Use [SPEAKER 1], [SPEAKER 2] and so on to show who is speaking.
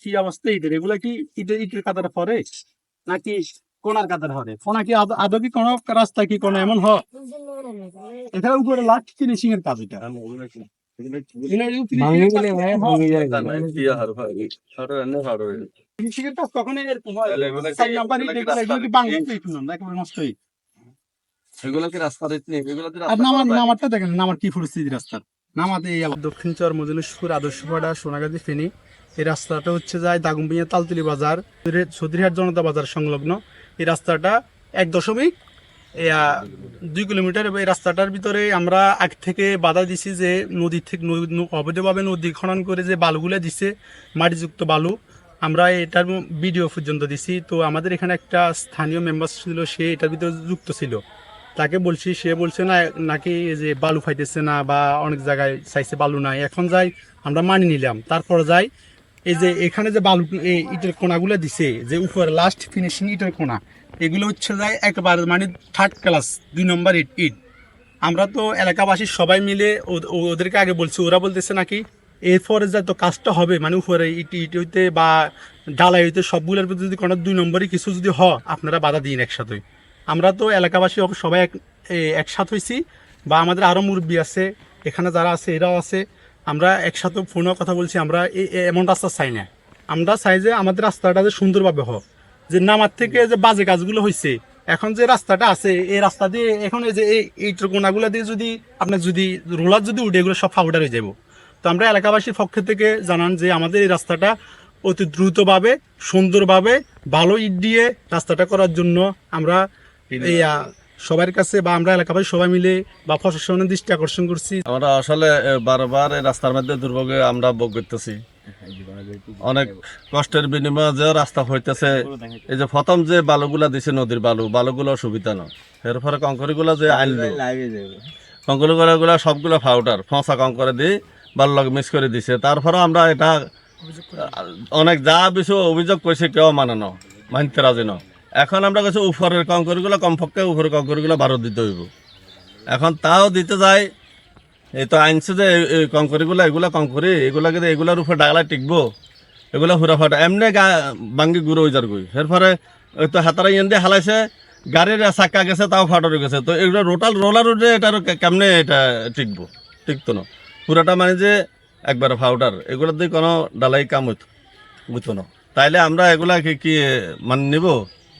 [SPEAKER 1] কি অবস্থা ইটের এগুলা কি ইটের ইটের কাতার পরে? নাকি কোনার কাতার হরে কোনা কি আদ- কি কোনো রাস্তা কি কোনো এমন হয়? এটা। উপরে লাস্ট ফিনিশিং এর কাজ এটা নামারটা দেখেন নামার কি পরিস্থিতি রাস্তার? নামাতে দক্ষিণ চর মজনুষপুর আদর্শপাড়া সোনাগাজী ফেনী। এই রাস্তাটা হচ্ছে যায় দাগুমবিয়া তালতলি বাজার সদরিহাট জনতা বাজার সংলগ্ন। এই রাস্তাটা এক দশমিক দুই কিলোমিটার। এই রাস্তাটার ভিতরে আমরা আগ থেকে বাধা দিছি যে নদী থেকে অবৈধভাবে নদী খনন করে যে বালুগুলো দিছে, মাটিযুক্ত বালু, আমরা এটার ভিডিও পর্যন্ত দিছি। তো আমাদের এখানে একটা স্থানীয় মেম্বার ছিল, সে এটার ভিতরে যুক্ত ছিল। তাকে বলছি, সে বলছে, না, নাকি যে বালু ফাইতেছে না বা অনেক জায়গায় চাইছে বালু নাই, এখন যাই, আমরা মানি নিলাম। তারপর যাই, এই যে এখানে যে বালু ইটের কোনাগুলো দিছে, যে উপরে লাস্ট ফিনিশিং ইটের কোনা, এগুলো হচ্ছে যায় একবারে মানে থার্ড ক্লাস দুই নম্বর ইট ইট। আমরা তো এলাকাবাসী সবাই মিলে ওদেরকে আগে বলছি, ওরা বলতেছে নাকি, এরপরে যা তো কাজটা হবে মানে উপরে ইট ইট হইতে বা ডালাই হইতে সবগুলোর যদি কোনো দুই নম্বরই কিছু যদি হয়, আপনারা বাধা দিন একসাথে। আমরা তো এলাকাবাসী সবাই এক একসাথ হয়েছি বা আমাদের আরও মুরব্বী আছে, এখানে যারা আছে, এরাও আছে। আমরা একসাথে ফোনে কথা বলছি, আমরা এমন রাস্তা চাই না। আমরা চাই যে আমাদের রাস্তাটা যে সুন্দরভাবে হোক। যে নামার থেকে যে বাজে কাজগুলো হয়েছে এখন যে রাস্তাটা আছে, এই রাস্তা দিয়ে এখন এই যে এই এই কোনাগুলো দিয়ে যদি আপনার যদি রোলার যদি উঠে, এগুলো সব ফাউডার হয়ে যাব তো আমরা এলাকাবাসীর পক্ষ থেকে জানান যে আমাদের এই রাস্তাটা অতি দ্রুতভাবে, সুন্দরভাবে, ভালো ইট দিয়ে রাস্তাটা করার জন্য আমরা সবার কাছে বা আমরা এলাকাবাসী সবাই মিলে বা প্রশাসনের দৃষ্টি আকর্ষণ করছি।
[SPEAKER 2] আমরা আসলে বারবার এই রাস্তার মধ্যে দুর্ভোগে আমরা ভোগ করতেছি। অনেক কষ্টের বিনিময়ে যে রাস্তা হইতেছে এই যে প্রথম যে বালুগুলা দিছে নদীর বালু বালুগুলো সুবিধা না। এর ফলে কঙ্করিগুলো যে আনলো কঙ্করিগুলো সবগুলো ফাউডার ফসা কঙ্করে দিয়ে বালু লগে মিক্স করে দিছে। তারপরে আমরা এটা অনেক যা কিছু অভিযোগ করছে কেউ মানানো মানতে রাজি ন। এখন আমরা কাছে উপরের কঙ্করিগুলো, কমপক্ষে উপরের কঙ্করিগুলো বারো দিতে হইব। এখন তাও দিতে যায়, এই তো আনছে যে কঙ্করিগুলো, এগুলা কঙ্করি এগুলা কিন্তু এগুলার উপরে ডাগলা টিকবো, এগুলা হুরা ফাটা, এমনি গা বাঙ্গি গুঁড়ো হয়ে যার গই এরপরে ওই তো হাতারা ইয়েন দিয়ে হালাইছে, গাড়ির চাক্কা গেছে, তাও ফাটার গেছে। তো এগুলো রোটাল রোলার উঠে এটার কেমনে এটা টিকবো? টিকতো না। পুরাটা মানে যে একবার ফাউডার এগুলোর দিয়ে কোনো ডালাই কাম হইতো বুঝতো না। তাইলে আমরা এগুলা কি কি মানে নিব?